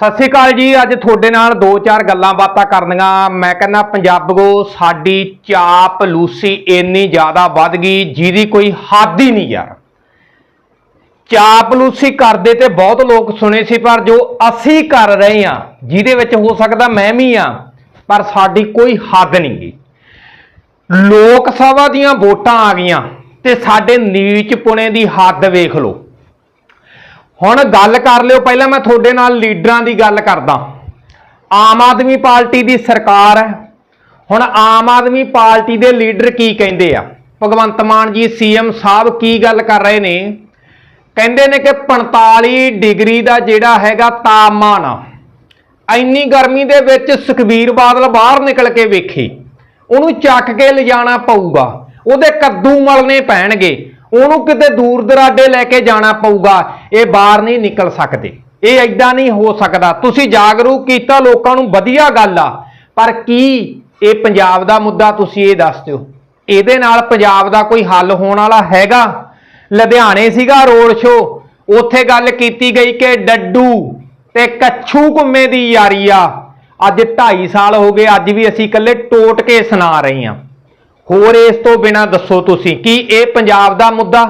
ਸਤਿ ਸ਼੍ਰੀ ਅਕਾਲ ਜੀ, ਅੱਜ ਤੁਹਾਡੇ ਨਾਲ ਦੋ ਚਾਰ ਗੱਲਾਂ ਬਾਤਾਂ ਕਰਨੀਆਂ। ਮੈਂ ਕਹਿੰਦਾ ਪੰਜਾਬਗੋ ਸਾਡੀ ਚਾਪ ਲੂਸੀ ਇੰਨੀ ਜ਼ਿਆਦਾ ਵੱਧ ਗਈ, ਜਿਹਦੀ ਕੋਈ ਹੱਦ ਹੀ ਨਹੀਂ ਯਾਰ। ਚਾਪ ਲੂਸੀ ਕਰਦੇ ਤੇ ਬਹੁਤ ਲੋਕ ਸੁਣੇ ਸੀ, ਪਰ ਜੋ ਅਸੀਂ ਕਰ ਰਹੇ ਹਾਂ, ਜਿਹਦੇ ਵਿੱਚ ਹੋ ਸਕਦਾ ਮੈਂ ਵੀ ਆ ਪਰ ਸਾਡੀ ਕੋਈ ਹੱਦ ਨਹੀਂ ਗਈ। ਲੋਕ ਸਭਾ ਦੀਆਂ ਵੋਟਾਂ ਆ ਗਈਆਂ ਤੇ ਸਾਡੇ ਨੀਚ ਪੁਣੇ ਦੀ ਹੱਦ ਵੇਖ ਲਓ। ਹੁਣ ਗੱਲ ਕਰ ਲਿਓ, ਪਹਿਲਾਂ ਮੈਂ ਤੁਹਾਡੇ ਨਾਲ ਲੀਡਰਾਂ ਦੀ ਗੱਲ ਕਰਦਾ। ਆਮ ਆਦਮੀ ਪਾਰਟੀ ਦੀ ਸਰਕਾਰ ਹੈ। ਹੁਣ ਆਮ ਆਦਮੀ ਪਾਰਟੀ ਦੇ ਲੀਡਰ ਕੀ ਕਹਿੰਦੇ ਆ? ਭਗਵੰਤ ਮਾਨ ਜੀ, ਸੀਐਮ ਸਾਹਿਬ ਕੀ ਗੱਲ ਕਰ ਰਹੇ ਨੇ? ਕਹਿੰਦੇ ਨੇ ਕਿ 45 ਡਿਗਰੀ ਦਾ ਜਿਹੜਾ ਹੈਗਾ ਤਾਪਮਾਨ ਆ, ਇੰਨੀ ਗਰਮੀ ਦੇ ਵਿੱਚ ਸੁਖਬੀਰ ਬਾਦਲ ਬਾਹਰ ਨਿਕਲ ਕੇ ਵੇਖੇ। ਉਹਨੂੰ ਚੱਕ ਕੇ ਲਿਜਾਣਾ ਪਊਗਾ। ਉਹਦੇ ਕੱਦੂ ਮਲਨੇ ਪੈਣਗੇ। ਉਹਨੂੰ ਕਿਤੇ ਦੂਰ ਦਰਾਡੇ ਲੈ ਕੇ ਜਾਣਾ ਪਊਗਾ, ਇਹ ਬਾਹਰ ਨਹੀਂ ਨਿਕਲ ਸਕਦੇ। ਇਹ ਐਦਾਂ ਨਹੀਂ ਹੋ ਸਕਦਾ। ਤੁਸੀਂ ਜਾਗਰੂਕ ਕੀਤਾ, ਲੋਕਾਂ ਨੂੰ ਵਧੀਆ ਗੱਲ ਆ। ਪਰ ਕੀ ਇਹ ਪੰਜਾਬ ਦਾ ਮੁੱਦਾ, ਤੁਸੀਂ ਇਹ ਦੱਸ ਦਿਓ। ਇਹਦੇ ਨਾਲ ਪੰਜਾਬ ਦਾ ਕੋਈ ਹੱਲ ਹੋਣ ਵਾਲਾ ਹੈਗਾ? ਲੁਧਿਆਣੇ ਸੀਗਾ ਰੋਡ ਸ਼ੋ ਉੱਥੇ ਗੱਲ ਕੀਤੀ ਗਈ ਕਿ ਡੱਡੂ ਤੇ ਕੱਛੂ ਘੁੰਮੇ ਦੀ ਯਾਰੀ ਆ। ਅੱਜ 2.5 ਸਾਲ ਹੋ ਗਏ, ਅੱਜ ਵੀ ਅਸੀਂ ਇਕੱਲੇ ਟੋਟ ਕੇ ਸੁਣਾ ਰਹੇ ਹਾਂ। ਹੋਰ ਇਸ ਤੋਂ ਬਿਨਾ ਦੱਸੋ ਤੁਸੀਂ, ਕਿ ਇਹ ਪੰਜਾਬ ਦਾ ਮੁੱਦਾ?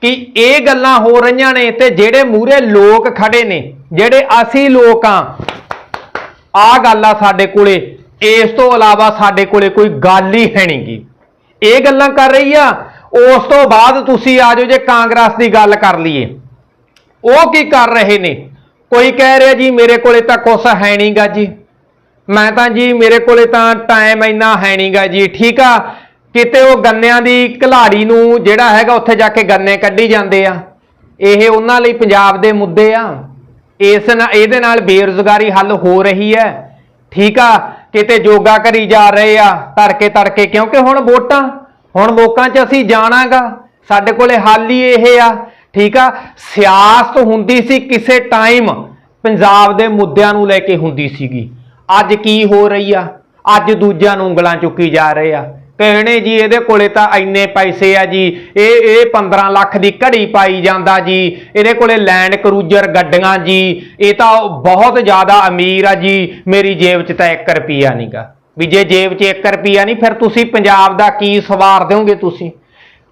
ਕਿ ਇਹ ਗੱਲਾਂ ਹੋ ਰਹੀਆਂ ਨੇ ਤੇ ਜਿਹੜੇ ਮੂਰੇ ਲੋਕ ਖੜੇ ਨੇ, ਜਿਹੜੇ ਅਸੀਂ ਲੋਕ ਆ ਆ ਗੱਲ ਆ ਸਾਡੇ ਕੋਲੇ, ਇਸ ਤੋਂ ਇਲਾਵਾ ਸਾਡੇ ਕੋਲੇ ਕੋਈ ਗੱਲ ਹੀ ਹੈ ਨਹੀਂਗੀ ਇਹ ਗੱਲਾਂ ਕਰ ਰਹੀ ਆ, ਉਸ ਤੋਂ ਬਾਅਦ ਤੁਸੀਂ ਆ ਜਾਓ ਜੇ ਕਾਂਗਰਸ ਦੀ ਗੱਲ ਕਰ ਲਈਏ। ਉਹ ਕੀ ਕਰ ਰਹੇ ਨੇ? ਕੋਈ ਕਹਿ ਰਿਹਾ ਜੀ ਮੇਰੇ ਕੋਲੇ ਤਾਂ ਕੁਛ ਹੈ ਨਹੀਂਗਾ ਜੀ। ਮੈਂ ਤਾਂ ਜੀ ਮੇਰੇ ਕੋਲੇ ਤਾਂ ਟਾਈਮ ਇੰਨਾ ਹੈ ਨਹੀਂਗਾ ਜੀ, ਠੀਕ ਆ? ਕਿਤੇ ਉਹ ਗੰਨਿਆਂ ਦੀ ਘਲਾੜੀ ਨੂੰ ਜਿਹੜਾ ਹੈਗਾ ਉੱਥੇ ਜਾ ਕੇ ਗੰਨੇ ਕੱਢੀ ਜਾਂਦੇ ਆ। ਇਹ ਉਹਨਾਂ ਲਈ ਪੰਜਾਬ ਦੇ ਮੁੱਦੇ ਆ। ਇਸ ਨਾਲ ਇਹਦੇ ਨਾਲ ਬੇਰੁਜ਼ਗਾਰੀ ਹੱਲ ਹੋ ਰਹੀ ਹੈ। ਠੀਕ ਆ, ਕਿਤੇ ਜੋਗਾ ਕਰੀ ਜਾ ਰਹੇ ਆ, ਤੜਕੇ ਤੜਕੇ, ਕਿਉਂਕਿ ਹੁਣ ਵੋਟਾਂ, ਹੁਣ ਲੋਕਾਂ 'ਚ ਅਸੀਂ ਜਾਣਾਗਾ। ਸਾਡੇ ਕੋਲੇ ਹੱਲ ਹੀ ਇਹ ਆ। ਠੀਕ ਆ, ਸਿਆਸਤ ਹੁੰਦੀ ਸੀ ਕਿਸੇ ਟਾਈਮ ਪੰਜਾਬ ਦੇ ਮੁੱਦਿਆਂ ਨੂੰ ਲੈ ਕੇ ਹੁੰਦੀ ਸੀਗੀ। ਅੱਜ ਕੀ ਹੋ ਰਹੀ ਆ? ਅੱਜ ਦੂਜਿਆਂ ਨੂੰ ਉਂਗਲਾਂ ਚੁੱਕੀ ਜਾ ਰਹੇ ਆ। ਕਹਿਣੇ ਜੀ, ਇਹਦੇ ਕੋਲੇ ਤਾਂ ਇੰਨੇ ਪੈਸੇ ਆ ਜੀ। ਇਹ ਇਹ 15 ਲੱਖ ਦੀ ਘੜੀ ਪਾਈ ਜਾਂਦਾ ਜੀ। ਇਹਦੇ ਕੋਲੇ ਲੈਂਡ ਕਰੂਜ਼ਰ ਗੱਡੀਆਂ ਜੀ। ਇਹ ਤਾਂ ਬਹੁਤ ਜ਼ਿਆਦਾ ਅਮੀਰ ਆ ਜੀ। ਮੇਰੀ ਜੇਬ 'ਚ ਤਾਂ 1 ਰੁਪਿਆ ਨਹੀਂਗਾ ਵੀ ਜੇ ਜੇਬ 'ਚ 1 ਰੁਪਿਆ ਨਹੀਂ, ਫਿਰ ਤੁਸੀਂ ਪੰਜਾਬ ਦਾ ਕੀ ਸਵਾਰ ਦਿਓਗੇ ਤੁਸੀਂ?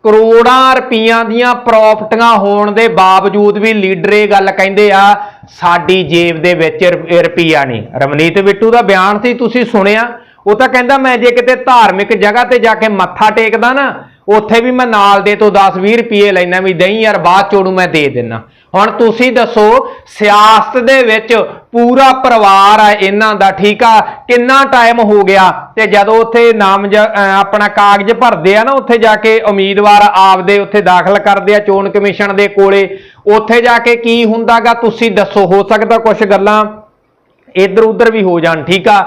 ਕਰੋੜਾਂ ਰੁਪਈਆਂ ਦੀਆਂ ਪ੍ਰਾਪਰਟੀਆਂ ਹੋਣ ਦੇ ਬਾਵਜੂਦ ਵੀ ਲੀਡਰ ਇਹ ਗੱਲ ਕਹਿੰਦੇ ਆ, ਸਾਡੀ ਜੇਬ ਦੇ ਵਿੱਚ ਰੁ- ਰੁਪਈਆ ਨਹੀਂ। ਰਮਨੀਤ ਬਿੱਟੂ ਦਾ ਬਿਆਨ ਸੀ, ਤੁਸੀਂ ਸੁਣਿਆ? ਉਹ ਤਾਂ ਕਹਿੰਦਾ ਮੈਂ ਜੇ ਕਿਤੇ ਧਾਰਮਿਕ ਜਗ੍ਹਾ ਤੇ ਜਾ ਕੇ ਮੱਥਾ ਟੇਕਦਾ ਨਾ, ਉੱਥੇ ਵੀ ਮੈਂ ਨਾਲ ਦੇ ਤੋਂ 10-20 ਰੁਪਏ ਲੈਣਾ ਵੀ ਦਹੀਂ ਯਾਰ ਬਾਅਦ ਚੋਂ ਮੈਂ ਦੇ ਦਿੰਨਾ। ਹੁਣ ਤੁਸੀਂ ਦੱਸੋ, ਸਿਆਸਤ ਦੇ ਵਿੱਚ ਪੂਰਾ ਪਰਿਵਾਰ ਆ ਇਹਨਾਂ ਦਾ, ਠੀਕ ਆ? ਕਿੰਨਾ ਟਾਈਮ ਹੋ ਗਿਆ? ਤੇ ਜਦੋਂ ਉੱਥੇ ਨਾਮ ਆਪਣਾ ਕਾਗਜ਼ ਭਰਦੇ ਆ ਨਾ, ਉੱਥੇ ਜਾ ਕੇ ਉਮੀਦਵਾਰ ਆਪਦੇ ਉੱਥੇ ਦਾਖਲ ਕਰਦੇ ਆ, ਚੋਣ ਕਮਿਸ਼ਨ ਦੇ ਕੋਲੇ। ਉੱਥੇ ਜਾ ਕੇ ਕੀ ਹੁੰਦਾਗਾ? ਤੁਸੀਂ ਦੱਸੋ, ਹੋ ਸਕਦਾ ਕੁਝ ਗੱਲਾਂ ਇੱਧਰ ਉੱਧਰ ਵੀ ਹੋ ਜਾਣ, ਠੀਕ ਆ?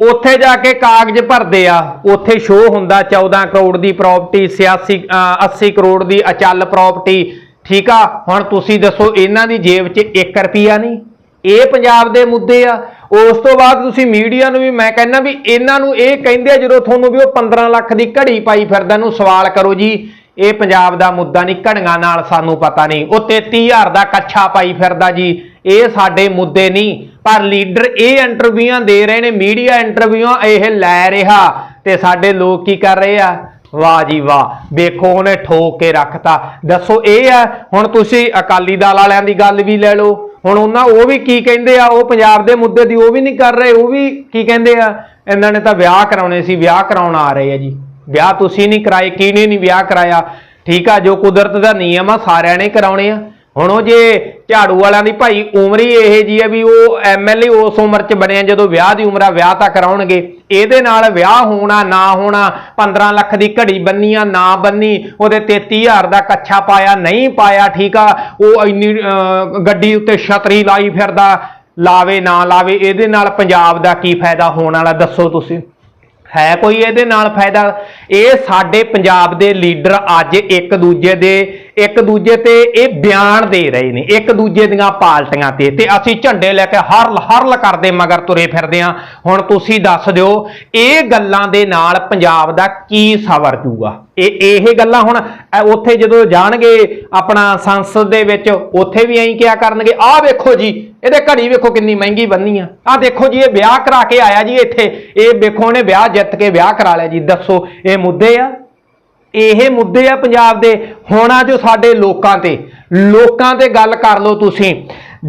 ਉੱਥੇ ਜਾ ਕੇ ਕਾਗਜ਼ ਭਰਦੇ ਆ, ਉੱਥੇ ਸ਼ੋਅ ਹੁੰਦਾ 14 ਕਰੋੜ ਦੀ ਪ੍ਰਾਪਰਟੀ 86 ਅਹ 80 ਕਰੋੜ ਦੀ ਅਚਲ ਪ੍ਰਾਪਰਟੀ ਠੀਕ ਆ? ਹੁਣ ਤੁਸੀਂ ਦੱਸੋ ਇਹਨਾਂ ਦੀ ਜੇਬ 'ਚ 1 ਰੁਪਿਆ ਨਹੀਂ? ਇਹ ਪੰਜਾਬ ਦੇ ਮੁੱਦੇ ਆ। ਉਸ ਤੋਂ ਬਾਅਦ ਤੁਸੀਂ ਮੀਡੀਆ ਨੂੰ ਵੀ ਮੈਂ ਕਹਿੰਦਾ ਵੀ ਇਹਨਾਂ ਨੂੰ ਇਹ ਕਹਿੰਦੇ ਆ ਜਦੋਂ ਤੁਹਾਨੂੰ ਵੀ ਉਹ 15 ਲੱਖ ਦੀ ਘੜੀ ਪਾਈ ਫਿਰਦਾ ਨੂੰ ਸਵਾਲ ਕਰੋ ਜੀ। ਇਹ ਪੰਜਾਬ ਦਾ ਮੁੱਦਾ ਨਹੀਂ, ਘੜੀਆਂ ਨਾਲ ਸਾਨੂੰ ਪਤਾ ਨਹੀਂ। ਉਹ 33000 ਦਾ ਕੱਛਾ ਪਾਈ ਫਿਰਦਾ ਜੀ। ਇਹ ਸਾਡੇ ਮੁੱਦੇ ਨਹੀਂ। ਪਰ ਲੀਡਰ ਇਹ ਇੰਟਰਵਿਊਆਂ ਦੇ ਰਹੇ ਨੇ ਮੀਡੀਆ ਇੰਟਰਵਿਊਆਂ ਇਹ ਲੈ ਰਿਹਾ। ਤੇ ਸਾਡੇ ਲੋਕ ਕੀ ਕਰ ਰਹੇ ਆ? ਵਾਹ ਜੀ ਵਾਹ। ਵੇਖੋ, ਉਹਨੇ ਠੋਕ ਕੇ ਰੱਖਤਾ। ਦੱਸੋ, ਇਹ ਆ, ਹੁਣ ਤੁਸੀਂ ਅਕਾਲੀ ਦਲ ਵਾਲਿਆਂ ਦੀ ਗੱਲ ਵੀ ਲੈ ਲਓ। ਹੁਣ ਉਹਨਾਂ, ਉਹ ਵੀ ਕੀ ਕਹਿੰਦੇ ਆ? ਉਹ ਪੰਜਾਬ ਦੇ ਮੁੱਦੇ ਦੀ ਉਹ ਵੀ ਨਹੀਂ ਕਰ ਰਹੇ, ਉਹ ਵੀ ਕੀ ਕਹਿੰਦੇ ਆ? ਇਹਨਾਂ ਨੇ ਤਾਂ ਵਿਆਹ ਕਰਾਉਣੇ ਸੀ, ਵਿਆਹ ਕਰਾਉਣ ਆ ਰਹੇ ਆ ਜੀ। ਵਿਆਹ ਤੁਸੀਂ ਨਹੀਂ ਕਰਾਏ, ਕਿਹਨੇ ਨਹੀਂ ਵਿਆਹ ਕਰਾਇਆ? ਠੀਕ ਆ, ਜੋ ਕੁਦਰਤ ਦਾ ਨਿਯਮ ਆ, ਸਾਰਿਆਂ ਨੇ ਕਰਾਉਣੇ ਆ। ਹੁਣ ਉਹ ਜੇ ਝਾੜੂ ਵਾਲਿਆਂ ਦੀ ਭਾਈ ਉਮਰ ਹੀ ਇਹ ਜੀ ਆ ਵੀ ਉਹ ਐਮਐਲਏ ਉਸ ਉਮਰ 'ਚ ਬਣਿਆ ਜਦੋਂ ਵਿਆਹ ਦੀ ਉਮਰ ਆ, ਵਿਆਹ ਤਾਂ ਕਰਾਉਣਗੇ। ਇਹਦੇ ਨਾਲ ਵਿਆਹ ਹੋਣਾ, ਨਾ ਹੋਣਾ 15 ਲੱਖ ਦੀ ਘੜੀ ਬੰਨੀ ਆ, ਨਾ ਬੰਨੀ, ਉਹਦੇ 33000 ਦਾ ਕੱਛਾ ਪਾਇਆ, ਨਹੀਂ ਪਾਇਆ, ਠੀਕ ਆ, ਉਹ ਇੰਨੀ ਗੱਡੀ ਉੱਤੇ ਛਤਰੀ ਲਾਈ ਫਿਰਦਾ, ਲਾਵੇ, ਨਾ ਲਾਵੇ, ਇਹਦੇ ਨਾਲ ਪੰਜਾਬ ਦਾ ਕੀ ਫਾਇਦਾ ਹੋਣ ਵਾਲਾ, ਦੱਸੋ ਤੁਸੀਂ। ਹੈ ਕੋਈ ਇਹਦੇ ਨਾਲ ਫਾਇਦਾ। ਇਹ ਸਾਡੇ ਪੰਜਾਬ ਦੇ ਲੀਡਰ ਅੱਜ ਇੱਕ ਦੂਜੇ ਦੇ ਇੱਕ ਦੂਜੇ ਤੇ ਇਹ ਬਿਆਨ ਦੇ ਰਹੇ ਨੇ, ਇੱਕ ਦੂਜੇ ਦੀਆਂ ਪਾਲਟੀਆਂ ਤੇ ਤੇ ਅਸੀਂ ਝੰਡੇ ਲੈ ਕੇ ਹਰਲ ਹਰਲ ਕਰਦੇ ਮਗਰ ਤੁਰੇ ਫਿਰਦੇ ਆ ਹੁਣ ਤੁਸੀਂ ਦੱਸ ਦਿਓ, ਇਹ ਗੱਲਾਂ ਦੇ ਨਾਲ ਪੰਜਾਬ ਦਾ ਕੀ ਸਵਰ ਜੂਗਾ? ਇਹ ਇਹ ਗੱਲਾਂ ਹੁਣ ਉੱਥੇ ਜਦੋਂ ਜਾਣਗੇ, ਆਪਣਾ ਸੰਸਦ ਦੇ ਵਿੱਚ, ਉੱਥੇ ਵੀ ਐਂ ਕਿਹਾ ਕਰਨਗੇ, ਆਹ ਵੇਖੋ ਜੀ, ਇਹਦੇ ਘੜੀ ਵੇਖੋ ਕਿੰਨੀ ਮਹਿੰਗੀ ਬੰਨੀ ਆ। ਆਹ ਦੇਖੋ ਜੀ, ਇਹ ਵਿਆਹ ਕਰਾ ਕੇ ਆਇਆ ਜੀ ਇੱਥੇ। ਇਹ ਵੇਖੋ, ਉਹਨੇ ਵਿਆਹ ਜਿੱਤ ਕੇ ਵਿਆਹ ਕਰਾ ਲਿਆ ਜੀ, ਦੱਸੋ, ਇਹ ਮੁੱਦੇ ਆ? ਇਹ ਮੁੱਦੇ ਆ ਪੰਜਾਬ ਦੇ ਹੋਣਾ ਜੋ ਸਾਡੇ ਲੋਕਾਂ ਤੇ। ਲੋਕਾਂ ਤੇ ਗੱਲ ਕਰ ਲਓ ਤੁਸੀਂ।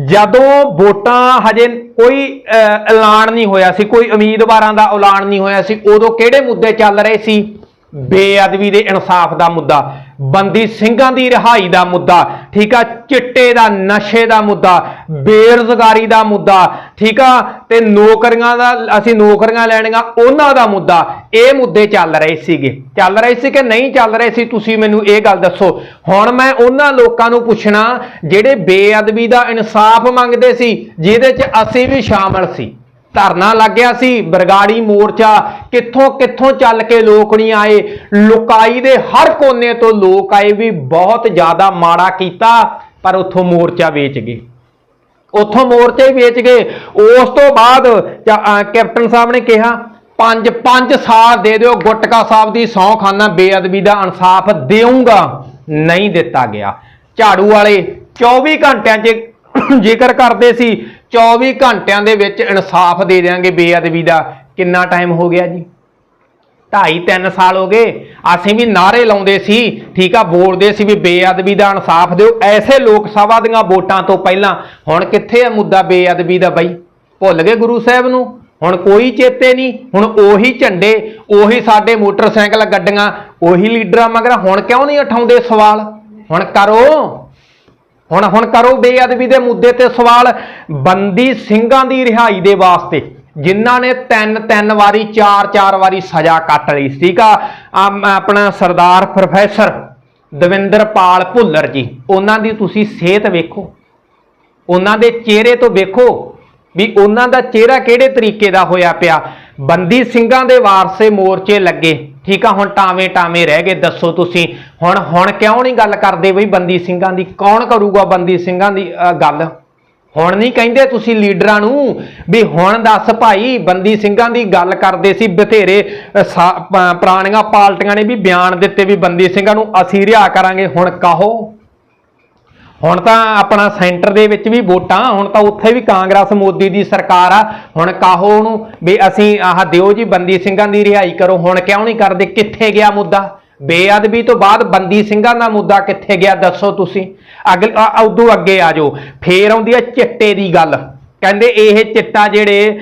ਜਦੋਂ ਵੋਟਾਂ ਹਜੇ ਕੋਈ ਅਹ, ਐਲਾਨ ਨਹੀਂ ਹੋਇਆ ਸੀ ਕੋਈ ਉਮੀਦਵਾਰਾਂ ਦਾ ਐਲਾਨ ਨਹੀਂ ਹੋਇਆ ਸੀ ਉਦੋਂ ਕਿਹੜੇ ਮੁੱਦੇ ਚੱਲ ਰਹੇ ਸੀ? ਬੇਅਦਬੀ ਦੇ ਇਨਸਾਫ ਦਾ ਮੁੱਦਾ। ਬੰਦੀ ਸਿੰਘਾਂ ਦੀ ਰਿਹਾਈ ਦਾ ਮੁੱਦਾ, ਠੀਕ ਆ, ਚਿੱਟੇ ਦਾ, ਨਸ਼ੇ ਦਾ ਮੁੱਦਾ, ਬੇਰੁਜ਼ਗਾਰੀ ਦਾ ਮੁੱਦਾ, ਠੀਕ ਆ, ਤੇ ਨੌਕਰੀਆਂ ਦਾ, ਅਸੀਂ ਨੌਕਰੀਆਂ ਲੈਣੀਆਂ, ਉਹਨਾਂ ਦਾ ਮੁੱਦਾ, ਇਹ ਮੁੱਦੇ ਚੱਲ ਰਹੇ ਸੀਗੇ। ਚੱਲ ਰਹੇ ਸੀ ਕਿ ਨਹੀਂ ਚੱਲ ਰਹੇ ਸੀ? ਤੁਸੀਂ ਮੈਨੂੰ ਇਹ ਗੱਲ ਦੱਸੋ। ਹੁਣ ਮੈਂ ਉਹਨਾਂ ਲੋਕਾਂ ਨੂੰ ਪੁੱਛਣਾ, ਜਿਹੜੇ ਬੇਅਦਬੀ ਦਾ ਇਨਸਾਫ ਮੰਗਦੇ ਸੀ, ਜਿਹਦੇ 'ਚ ਅਸੀਂ ਵੀ ਸ਼ਾਮਲ ਸੀ। ਧਰਨਾ ਲੱਗ ਗਿਆ ਸੀ, ਬਰਗਾੜੀ ਮੋਰਚਾ ਕਿੱਥੋਂ ਕਿੱਥੋਂ ਚੱਲ ਕੇ ਲੋਕ ਨਹੀਂ ਆਏ, ਲੁਕਾਈ ਦੇ ਹਰ ਕੋਨੇ ਤੋਂ ਲੋਕ ਆਏ ਵੀ ਬਹੁਤ ਜ਼ਿਆਦਾ ਮਾੜਾ ਕੀਤਾ, ਪਰ ਉੱਥੋਂ ਮੋਰਚਾ ਵੇਚ ਗਏ। ਉੱਥੋਂ ਮੋਰਚੇ ਹੀ ਵੇਚ ਗਏ। ਉਸ ਤੋਂ ਬਾਅਦ ਕੈਪਟਨ ਸਾਹਿਬ ਨੇ ਕਿਹਾ, ਪੰਜ ਪੰਜ ਸਾਲ ਦੇ ਦਿਓ, ਗੁਟਕਾ ਸਾਹਿਬ ਦੀ ਸੌਂ ਖਾਨਾ ਬੇਅਦਬੀ ਦਾ ਇਨਸਾਫ ਦੇਊਂਗਾ, ਨਹੀਂ ਦਿੱਤਾ ਗਿਆ। ਝਾੜੂ ਵਾਲੇ 24 ਘੰਟਿਆਂ 'ਚ ਜ਼ਿਕਰ ਕਰਦੇ ਸੀ 24 ਘੰਟਿਆਂ ਦੇ ਵਿੱਚ ਇਨਸਾਫ ਦੇ ਦੇਾਂਗੇ ਬੇਅਦਬੀ ਦਾ। ਕਿੰਨਾ ਟਾਈਮ ਹੋ ਗਿਆ ਜੀ? ਢਾਈ ਤਿੰਨ ਸਾਲ ਹੋ ਗਏ। ਅਸੀਂ ਵੀ ਨਾਰੇ ਲਾਉਂਦੇ ਸੀ, ਠੀਕ ਆ, ਬੋਲਦੇ ਸੀ ਵੀ ਬੇਅਦਬੀ ਦਾ ਇਨਸਾਫ ਦਿਓ। ਐਸੇ ਲੋਕ ਸਭਾ ਦੀਆਂ ਵੋਟਾਂ ਤੋਂ ਪਹਿਲਾਂ, ਹੁਣ ਕਿੱਥੇ ਆ ਮੁੱਦਾ ਬੇਅਦਬੀ ਦਾ ਬਈ? ਭੁੱਲ ਗਏ ਗੁਰੂ ਸਾਹਿਬ ਨੂੰ? ਹੁਣ ਕੋਈ ਚੇਤੇ ਨਹੀਂ, ਹੁਣ ਉਹੀ ਝੰਡੇ, ਉਹੀ ਸਾਡੇ ਮੋਟਰਸਾਈਕਲ ਗੱਡੀਆਂ, ਉਹੀ ਲੀਡਰਾਂ ਮਗਰ ਹੁਣ ਕਿਉਂ ਨਹੀਂ ਉਠਾਉਂਦੇ ਸਵਾਲ? ਹੁਣ ਕਰੋ। ਹੁਣ ਹੁਣ ਕਰੋ ਬੇਅਦਬੀ ਦੇ ਮੁੱਦੇ ਤੇ ਸਵਾਲ। ਬੰਦੀ ਸਿੰਘਾਂ ਦੀ ਰਿਹਾਈ ਦੇ ਵਾਸਤੇ ਜਿਨ੍ਹਾਂ ਨੇ ਤਿੰਨ ਤਿੰਨ ਵਾਰੀ, ਚਾਰ ਚਾਰ ਵਾਰੀ ਸਜ਼ਾ ਕੱਟ ਲਈ ਸੀਗਾ। ਆਪਣਾ ਸਰਦਾਰ ਪ੍ਰੋਫੈਸਰ ਦਵਿੰਦਰਪਾਲ ਭੁੱਲਰ ਜੀ, ਉਹਨਾਂ ਦੀ ਤੁਸੀਂ ਸਿਹਤ ਵੇਖੋ। ਉਹਨਾਂ ਦੇ ਚਿਹਰੇ ਤੋਂ ਵੇਖੋ ਵੀ ਉਹਨਾਂ ਦਾ ਚਿਹਰਾ ਕਿਹੜੇ ਤਰੀਕੇ ਦਾ ਹੋਇਆ ਪਿਆ। ਬੰਦੀ ਸਿੰਘਾਂ ਦੇ ਵਾਰਸੇ ਮੋਰਚੇ ਲੱਗੇ। ਠੀਕ ਆ, ਹੁਣ ਟਾਵੇਂ ਟਾਵੇਂ ਰਹਿ ਗਏ, ਦੱਸੋ ਤੁਸੀਂ। ਹੁਣ ਹੁਣ ਕਿਉਂ ਨਹੀਂ ਗੱਲ ਕਰਦੇ ਬਈ ਬੰਦੀ ਸਿੰਘਾਂ ਦੀ? ਕੌਣ ਕਰੂਗਾ ਬੰਦੀ ਸਿੰਘਾਂ ਦੀ ਗੱਲ? ਹੁਣ ਨਹੀਂ ਕਹਿੰਦੇ ਤੁਸੀਂ ਲੀਡਰਾਂ ਨੂੰ ਵੀ ਹੁਣ ਦੱਸ ਭਾਈ, ਬੰਦੀ ਸਿੰਘਾਂ ਦੀ ਗੱਲ ਕਰਦੇ ਸੀ, ਬਥੇਰੇ ਸਾ- ਪੁਰਾਣੀਆਂ ਪਾਰਟੀਆਂ ਨੇ ਵੀ ਬਿਆਨ ਦਿੱਤੇ ਵੀ ਬੰਦੀ ਸਿੰਘਾਂ ਨੂੰ ਅਸੀਂ ਰਿਹਾ ਕਰਾਂਗੇ, ਹੁਣ ਕਹੋ। ਹੁਣ ਤਾਂ ਆਪਣਾ ਸੈਂਟਰ ਦੇ ਵਿੱਚ ਵੀ ਵੋਟਾਂ, ਹੁਣ ਤਾਂ ਉੱਥੇ ਵੀ ਕਾਂਗਰਸ, ਮੋਦੀ ਦੀ ਸਰਕਾਰ ਆ। ਹੁਣ ਕਾਹੋ ਉਹਨੂੰ ਵੀ ਅਸੀਂ ਆਹ ਦਿਓ ਜੀ, ਬੰਦੀ ਸਿੰਘਾਂ ਦੀ ਰਿਹਾਈ ਕਰੋ। ਹੁਣ ਕਿਉਂ ਨਹੀਂ ਕਰਦੇ? ਕਿੱਥੇ ਗਿਆ ਮੁੱਦਾ? ਬੇਅਦਬੀ ਤੋਂ ਬਾਅਦ ਬੰਦੀ ਸਿੰਘਾਂ ਦਾ ਮੁੱਦਾ ਕਿੱਥੇ ਗਿਆ? ਦੱਸੋ ਤੁਸੀਂ। ਅਗਲ ਉਦੋਂ ਅੱਗੇ ਆ ਜਾਓ। ਫੇਰ ਆਉਂਦੀ ਹੈ ਚਿੱਟੇ ਦੀ ਗੱਲ। ਕਹਿੰਦੇ ਇਹ ਚਿੱਟਾ ਜਿਹੜੇ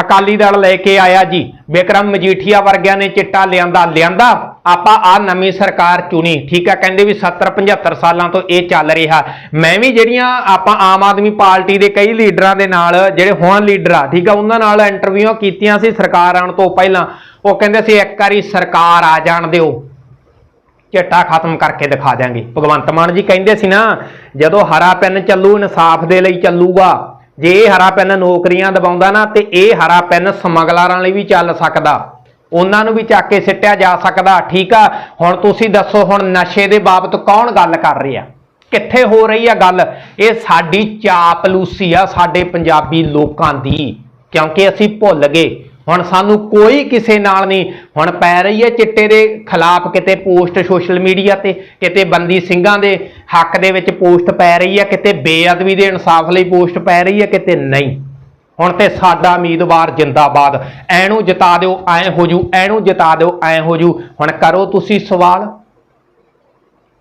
ਅਕਾਲੀ ਦਲ ਲੈ ਕੇ ਆਇਆ ਜੀ, ਵਿਕਰਮ ਮਜੀਠੀਆ ਵਰਗਿਆਂ ਨੇ ਚਿੱਟਾ ਲਿਆਂਦਾ ਲਿਆਂਦਾ। ਆਪਾਂ ਆ ਨਵੀਂ ਸਰਕਾਰ ਚੁਣੀ, ਠੀਕ ਆ ਕਹਿੰਦੇ ਵੀ 70 75 ਸਾਲਾਂ ਤੋਂ ਇਹ ਚੱਲ ਰਿਹਾ। ਮੈਂ ਵੀ ਜਿਹੜੀਆਂ ਆਪਾਂ ਆਮ ਆਦਮੀ ਪਾਰਟੀ ਦੇ ਕਈ ਲੀਡਰਾਂ ਦੇ ਨਾਲ, ਜਿਹੜੇ ਹੁਣ ਲੀਡਰ ਆ, ਠੀਕ ਆ ਉਹਨਾਂ ਨਾਲ ਇੰਟਰਵਿਊ ਕੀਤੀਆਂ ਸੀ ਸਰਕਾਰ ਆਉਣ ਤੋਂ ਪਹਿਲਾਂ। ਉਹ ਕਹਿੰਦੇ ਸੀ, ਇੱਕ ਵਾਰੀ ਸਰਕਾਰ ਆ ਜਾਣ ਦਿਓ। ਚਿੱਟਾ ਖਤਮ ਕਰਕੇ ਦਿਖਾ ਦਿਆਂਗੇ। ਭਗਵੰਤ ਮਾਨ ਜੀ ਕਹਿੰਦੇ ਸੀ ਨਾ, ਜਦੋਂ ਹਰਾ ਪੈਨ ਚੱਲੂ, ਇਨਸਾਫ ਦੇ ਲਈ ਚੱਲੂਗਾ। ਜੇ ਇਹ ਹਰਾ ਪੈਨ ਨੌਕਰੀਆਂ ਦਬਾਉਂਦਾ ਨਾ, ਤੇ ਇਹ ਹਰਾ ਪੈਨ ਸਮਗਲਰਾਂ ਲਈ ਵੀ ਚੱਲ ਸਕਦਾ। ਉਹਨਾਂ ਨੂੰ ਵੀ ਚੱਕ ਕੇ ਸਿੱਟਿਆ ਜਾ ਸਕਦਾ, ਠੀਕ ਆ। ਹੁਣ ਤੁਸੀਂ ਦੱਸੋ, ਹੁਣ ਨਸ਼ੇ ਦੇ ਬਾਬਤ ਕੌਣ ਗੱਲ ਕਰ ਰਿਹਾ? ਕਿੱਥੇ ਹੋ ਰਹੀ ਆ ਗੱਲ? ਇਹ ਸਾਡੀ ਚਾਪਲੂਸੀ ਆ ਸਾਡੇ ਪੰਜਾਬੀ ਲੋਕਾਂ ਦੀ, ਕਿਉਂਕਿ ਅਸੀਂ ਭੁੱਲ ਗਏ। ਹੁਣ ਸਾਨੂੰ ਕੋਈ ਕਿਸੇ ਨਾਲ ਨਹੀਂ। ਹੁਣ ਪੈ ਰਹੀ ਹੈ ਚਿੱਟੇ ਦੇ ਖਿਲਾਫ ਕਿਤੇ ਪੋਸਟ ਸੋਸ਼ਲ ਮੀਡੀਆ ਤੇ, ਕਿਤੇ ਬੰਦੀ ਸਿੰਘਾਂ ਦੇ ਹੱਕ ਦੇ ਵਿੱਚ ਪੋਸਟ ਪੈ ਰਹੀ ਹੈ, ਕਿਤੇ ਬੇਅਦਬੀ ਦੇ ਇਨਸਾਫ ਲਈ ਪੋਸਟ ਪੈ ਰਹੀ ਹੈ, ਕਿਤੇ ਨਹੀਂ। ਹੁਣ ਤੇ ਸਾਡਾ ਉਮੀਦਵਾਰ ਜਿੰਦਾਬਾਦ। ਐਨੂੰ ਜਿਤਾ ਦਿਓ, ਐ ਹੋ ਜੂ ਐਨੂੰ ਜਿਤਾ ਦਿਓ, ਐ ਹੋ ਜੂ। ਹੁਣ ਕਰੋ ਤੁਸੀਂ ਸਵਾਲ।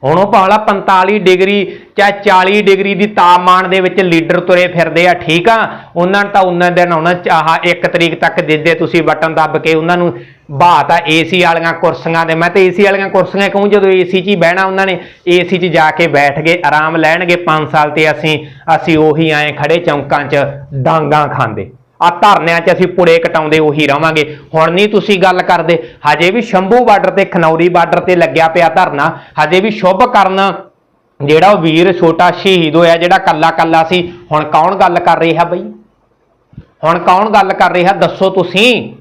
ਹੁਣ ਉਹ ਭਾਵਲਾ 45 ਡਿਗਰੀ ਚਾਹੇ 40 ਡਿਗਰੀ ਦੀ ਤਾਪਮਾਨ ਦੇ ਵਿੱਚ ਲੀਡਰ ਤੁਰੇ ਫਿਰਦੇ ਆ, ਠੀਕ ਆ? ਉਹਨਾਂ ਨੂੰ ਤਾਂ ਉਹਨਾਂ ਦਿਨ ਆਉਣਾ ਚਾਹਾ ਇੱਕ ਤਰੀਕ ਤੱਕ ਦਿੰਦੇ ਤੁਸੀਂ ਬਟਨ ਦੱਬ ਕੇ ਉਹਨਾਂ ਨੂੰ ਬਾਤ ਆ, ਏਸੀ ਵਾਲੀਆਂ ਕੁਰਸੀਆਂ ਦੇ ਮੈਂ ਤਾਂ ਏਸੀ ਵਾਲੀਆਂ ਕੁਰਸੀਆਂ ਕਹੂੰ ਜਦੋਂ ਏਸੀ 'ਚ ਹੀ ਬਹਿਣਾ ਉਹਨਾਂ ਨੇ, ਏਸੀ 'ਚ ਜਾ ਕੇ ਬੈਠ ਗਏ, ਆਰਾਮ ਲੈਣਗੇ। 5 ਸਾਲ ਤੇ ਅਸੀਂ ਅਸੀਂ ਉਹੀ ਆਏ ਖੜੇ ਚੌਂਕਾਂ 'ਚ ਡਾਂਗਾ ਖਾਂਦੇ। ਆ ਧਰਨਿਆਂ 'ਚ ਅਸੀਂ ਪੁੜੇ ਕਟਾਉਂਦੇ ਉਹੀ ਰਵਾਂਗੇ। ਹੁਣ ਨਹੀਂ ਤੁਸੀਂ ਗੱਲ ਕਰਦੇ, ਹਜੇ ਵੀ ਸ਼ੰਭੂ ਬਾਰਡਰ ਤੇ, ਖਨੌਰੀ ਬਾਰਡਰ ਤੇ ਲੱਗਿਆ ਪਿਆ ਧਰਨਾ, ਹਜੇ ਵੀ ਸ਼ੁਭ ਕਰਨ ਜਿਹੜਾ ਉਹ ਵੀਰ ਛੋਟਾ ਸ਼ਹੀਦ ਹੋਇਆ, ਜਿਹੜਾ ਕੱਲਾ ਕੱਲਾ ਸੀ, ਹੁਣ ਕੌਣ ਗੱਲ ਕਰ ਰਿਹਾ ਬਈ? ਹੁਣ ਕੌਣ ਗੱਲ ਕਰ ਰਿਹਾ, ਦੱਸੋ ਤੁਸੀਂ?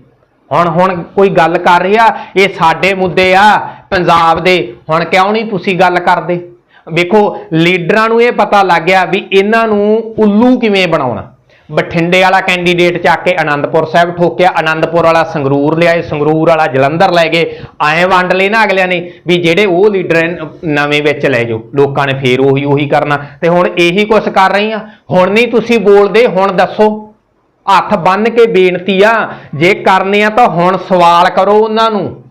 ਹੁਣ ਹੁਣ ਕੋਈ ਗੱਲ ਕਰ ਰਿਹਾ, ਇਹ ਸਾਡੇ ਮੁੱਦੇ ਆ ਪੰਜਾਬ ਦੇ। ਹੁਣ ਕਿਉਂ ਨਹੀਂ ਤੁਸੀਂ ਗੱਲ ਕਰਦੇ? ਵੇਖੋ, ਲੀਡਰਾਂ ਨੂੰ ਇਹ ਪਤਾ ਲੱਗ ਗਿਆ ਵੀ ਇਹਨਾਂ ਨੂੰ ਉੱਲੂ ਕਿਵੇਂ ਬਣਾਉਣਾ। ਬਠਿੰਡੇ ਵਾਲਾ ਕੈਂਡੀਡੇਟ ਚੱਕ ਕੇ ਆਨੰਦਪੁਰ ਸਾਹਿਬ ਠੋਕਿਆ ਆਨੰਦਪੁਰ ਵਾਲਾ ਸੰਗਰੂਰ ਲਿਆਏ, ਸੰਗਰੂਰ ਵਾਲਾ ਜਲੰਧਰ ਲੈ ਗਏ। ਐਂ ਵੰਡ ਲਏ ਨਾ ਅਗਲਿਆਂ ਨੇ ਵੀ ਜਿਹੜੇ ਉਹ ਲੀਡਰ ਨਵੇਂ ਵਿੱਚ ਲੈ ਜਾਓ। ਲੋਕਾਂ ਨੇ ਫੇਰ ਉਹੀ ਉਹੀ ਕਰਨਾ। ਤੇ ਹੁਣ ਇਹੀ ਕੁਛ ਕਰ ਰਹੀ ਆ। ਹੁਣ ਨਹੀਂ ਤੁਸੀਂ ਬੋਲਦੇ, ਹੁਣ ਦੱਸੋ। ਹੱਥ ਬੰਨ ਕੇ ਬੇਨਤੀ ਆ। ਜੇ ਕਰਨੇ ਆ ਤਾਂ ਹੁਣ ਸਵਾਲ ਕਰੋ ਉਹਨਾਂ ਨੂੰ।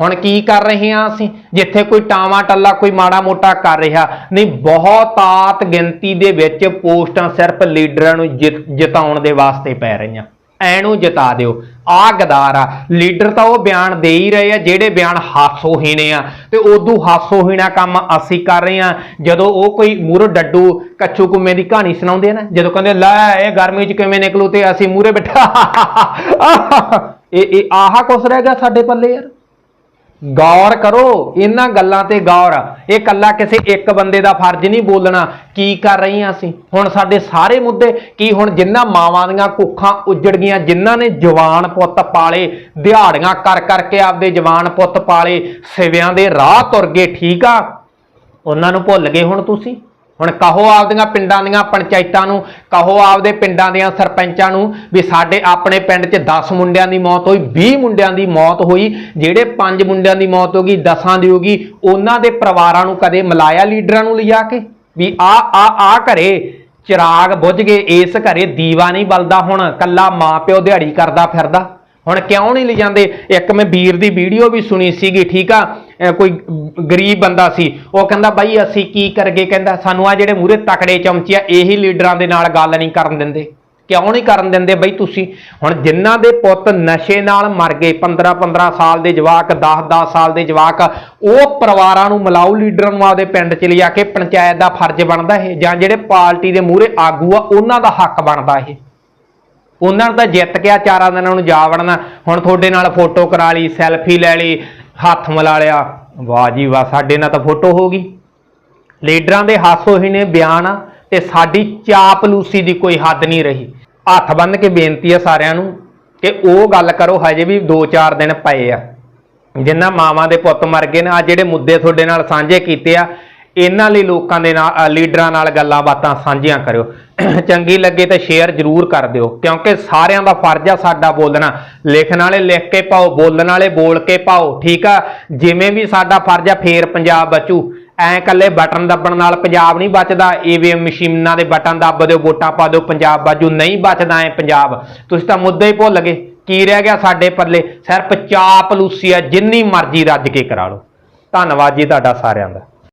ਹੁਣ ਕੀ ਕਰ ਰਹੇ ਹਾਂ ਅਸੀਂ? ਜਿੱਥੇ ਕੋਈ ਟਾਵਾ ਟੱਲਾ ਕੋਈ ਮਾੜਾ ਮੋਟਾ ਕਰ ਰਿਹਾ। ਨਹੀਂ ਬਹੁਤਾਤ ਗਿਣਤੀ ਦੇ ਵਿੱਚ ਪੋਸਟਾਂ ਸਿਰਫ ਲੀਡਰਾਂ ਨੂੰ ਜਿਤ- ਜਿਤਾਉਣ ਦੇ ਵਾਸਤੇ ਪੈ ਰਹੀਆਂ। ਐਨੂੰ ਜਿਤਾ ਦਿਓ। ਆ ਗਦਾਰ ਆ। ਲੀਡਰ ਤਾਂ ਉਹ ਬਿਆਨ ਦੇ ਹੀ ਰਹੇ ਆ, ਜਿਹੜੇ ਬਿਆਨ ਹਾਸੋਹੀਣੇ ਆ। ਤੇ ਉਦੋਂ ਹਾਸੋਹੀਣਾ ਕੰਮ ਅਸੀਂ ਕਰ ਰਹੇ ਆ ਜਦੋਂ ਉਹ ਕੋਈ ਮੂਹਰੋਂ ਡੱਡੂ ਕੱਚੂ ਕੁੰਮੇ ਦੀ ਕਹਾਣੀ ਸੁਣਾਉਂਦੇ ਆ ਨਾ, ਜਦੋਂ ਕਹਿੰਦੇ, ਲੈ, ਇਹ ਗਰਮੀ ਚ ਕਿਵੇਂ ਨਿਕਲੂ? ਤੇ ਅਸੀਂ ਮੂਹਰੇ ਬੈਠਾ। ਇਹ ਇਹ ਆਹਾ ਕੁਛ ਰਹਿ ਗਿਆ ਸਾਡੇ ਪੱਲੇ ਯਾਰ। ਗੌਰ ਕਰੋ, ਇਹਨਾਂ ਗੱਲਾਂ ਤੇ ਗੌਰ ਇਹ ਕੱਲਾ ਕਿਸੇ ਇੱਕ ਬੰਦੇ ਦਾ ਫਰਜ਼ ਨਹੀਂ ਬੋਲਣਾ, ਕੀ ਕਰ ਰਹੀਆਂ ਅਸੀਂ? ਹੁਣ ਸਾਡੇ ਸਾਰੇ ਮੁੱਦੇ, ਕੀ ਹੁਣ ਜਿਨ੍ਹਾਂ ਮਾਵਾਂ ਦੀਆਂ ਕੁੱਖਾਂ ਉੱਜੜ ਗਈਆਂ, ਜਿਨ੍ਹਾਂ ਨੇ ਜਵਾਨ ਪੁੱਤ ਪਾਲੇ, ਦਿਹਾੜੀਆਂ ਕਰ ਕਰਕੇ ਆਪਦੇ ਜਵਾਨ ਪੁੱਤ ਪਾਲੇ, ਸਿਵਿਆਂ ਦੇ ਰਾਹ ਤੁਰ ਗਏ, ਠੀਕ ਆ? ਉਹਨਾਂ ਨੂੰ ਭੁੱਲ ਗਏ ਹੁਣ ਤੁਸੀਂ? ਹੁਣ ਕਹੋ ਆਪਦੀਆਂ ਪਿੰਡਾਂ ਦੀਆਂ ਪੰਚਾਇਤਾਂ ਨੂੰ, ਕਹੋ ਆਪਦੇ ਪਿੰਡਾਂ ਦੀਆਂ ਸਰਪੰਚਾਂ ਨੂੰ ਵੀ ਸਾਡੇ ਆਪਣੇ ਪਿੰਡ 'ਚ 10 ਮੁੰਡਿਆਂ ਦੀ ਮੌਤ ਹੋਈ 20 ਮੁੰਡਿਆਂ ਦੀ ਮੌਤ ਹੋਈ, ਜਿਹੜੇ 5 ਮੁੰਡਿਆਂ ਦੀ ਮੌਤ ਹੋ ਗਈ 10ਾਂ ਦੀ ਹੋ ਗਈ, ਉਹਨਾਂ ਦੇ ਪਰਿਵਾਰਾਂ ਨੂੰ ਕਦੇ ਮਿਲਾਇਆ ਲੀਡਰਾਂ ਨੂੰ ਲਿਜਾ ਕੇ? ਵੀ ਆ ਆ ਆ ਘਰੇ ਚਿਰਾਗ ਬੁੱਝ ਗਏ, ਇਸ ਘਰੇ ਦੀਵਾ ਨਹੀਂ ਬਲਦਾ ਹੁਣ ਕੱਲਾ ਮਾਂ ਪਿਓ ਦਿਹਾੜੀ ਕਰਦਾ ਫਿਰਦਾ। ਹੁਣ ਕਿਉਂ ਨਹੀਂ ਲਿਜਾਂਦੇ ਇੱਕ ਮੈਂ ਵੀਰ ਦੀ ਵੀਡੀਓ ਵੀ ਸੁਣੀ ਸੀਗੀ, ਠੀਕ ਆ? ਕੋਈ ਗਰੀਬ ਬੰਦਾ ਸੀ, ਉਹ ਕਹਿੰਦਾ, ਬਾਈ, ਅਸੀਂ ਕੀ ਕਰਗੇ ਕਹਿੰਦਾ, ਸਾਨੂੰ ਆ ਜਿਹੜੇ ਮੂਰੇ ਤਕੜੇ ਚਮਚੇ ਆ, ਇਹੀ ਲੀਡਰਾਂ ਦੇ ਨਾਲ ਗੱਲ ਨਹੀਂ ਕਰਨ ਦਿੰਦੇ। ਕਿਉਂ ਨਹੀਂ ਕਰਨ ਦਿੰਦੇ ਬਈ ਤੁਸੀਂ? ਹੁਣ ਜਿਨ੍ਹਾਂ ਦੇ ਪੁੱਤ ਨਸ਼ੇ ਨਾਲ ਮਰ ਗਏ 15 15 ਸਾਲ ਦੇ ਜਵਾਕ 10 10 ਸਾਲ ਦੇ ਜਵਾਕ, ਉਹ ਪਰਿਵਾਰਾਂ ਨੂੰ ਮਿਲਾਓ, ਲੀਡਰਾਂ ਨੂੰ ਆਪਦੇ ਪਿੰਡ ਚ ਲਿਆ ਕੇ ਪੰਚਾਇਤ ਦਾ ਫਰਜ਼ ਬਣਦਾ ਇਹ, ਜਾਂ ਜਿਹੜੇ ਪਾਰਟੀ ਦੇ ਮੂਹਰੇ ਆਗੂ ਆ, ਉਹਨਾਂ ਦਾ ਹੱਕ ਬਣਦਾ ਇਹ। ਉਹਨਾਂ ਨੂੰ ਤਾਂ ਜਿੱਤ ਗਿਆ, ਚਾਰਾਂ ਦਿਨਾਂ ਨੂੰ ਜਾ ਵੜਨਾ। ਹੁਣ ਤੁਹਾਡੇ ਨਾਲ ਫੋਟੋ ਕਰਾ ਲਈ, ਸੈਲਫੀ ਲੈ ਲਈ, ਹੱਥ ਮਿਲਾ ਲਿਆ। ਵਾਹ ਜੀ ਵਾਹ, ਸਾਡੇ ਨਾਲ ਤਾਂ ਫੋਟੋ ਹੋ ਗਈ। ਲੀਡਰਾਂ ਦੇ ਹਾਸੋਹੀਣੇ ਬਿਆਨ ਆ ਤੇ ਸਾਡੀ ਚਾਪਲੂਸੀ ਦੀ ਕੋਈ ਹੱਦ ਨਹੀਂ ਰਹੀ। ਹੱਥ ਬੰਨ ਕੇ ਬੇਨਤੀ ਆ ਸਾਰਿਆਂ ਨੂੰ ਕਿ ਉਹ ਗੱਲ ਕਰੋ, ਹਜੇ ਵੀ 2-4 ਦਿਨ ਪਏ ਆ। ਜਿਨ੍ਹਾਂ ਮਾਵਾਂ ਦੇ ਪੁੱਤ ਮਰ ਗਏ ਨੇ ਆ ਜਿਹੜੇ ਮੁੱਦੇ ਤੁਹਾਡੇ ਨਾਲ ਸਾਂਝੇ ਕੀਤੇ ਆ ਇਹਨਾਂ ਲਈ ਲੋਕਾਂ ਦੇ ਨਾਲ ਲੀਡਰਾਂ ਨਾਲ ਗੱਲਾਂ ਬਾਤਾਂ ਸਾਂਝੀਆਂ ਕਰਿਓ। ਚੰਗੀ ਲੱਗੇ ਤਾਂ ਸ਼ੇਅਰ ਜ਼ਰੂਰ ਕਰ ਦਿਓ, ਕਿਉਂਕਿ ਸਾਰਿਆਂ ਦਾ ਫਰਜ਼ ਆ ਸਾਡਾ ਬੋਲਣਾ। ਲਿਖਣ ਵਾਲੇ ਲਿਖ ਕੇ ਪਾਓ, ਬੋਲਣ ਵਾਲੇ ਬੋਲ ਕੇ ਪਾਓ, ਠੀਕ ਆ? ਜਿਵੇਂ ਵੀ ਸਾਡਾ ਫਰਜ਼ ਆ, ਫੇਰ ਪੰਜਾਬ ਬਚੂ। ਐ ਕੱਲੇ ਬਟਨ ਦੱਬਣ ਨਾਲ ਪੰਜਾਬ ਨਹੀਂ ਬਚਦਾ ਈਵੀਐਮ ਮਸ਼ੀਨਾਂ ਦੇ ਬਟਨ ਦੱਬ ਦਿਓ, ਵੋਟਾਂ ਪਾ ਦਿਓ, ਪੰਜਾਬ ਬਾਜੂ ਨਹੀਂ ਬਚਦਾ ਐ ਪੰਜਾਬ। ਤੁਸੀਂ ਤਾਂ ਮੁੱਦਾ ਹੀ ਭੁੱਲ ਗਏ। ਕੀ ਰਹਿ ਗਿਆ ਸਾਡੇ ਪੱਲੇ? ਸਿਰਫ ਚਾਪਲੂਸੀ ਆ ਜਿੰਨੀ ਮਰਜ਼ੀ ਰੱਜ ਕੇ ਕਰਾ ਲਓ। ਧੰਨਵਾਦ ਜੀ ਤੁਹਾਡਾ ਸਾਰਿਆਂ ਦਾ।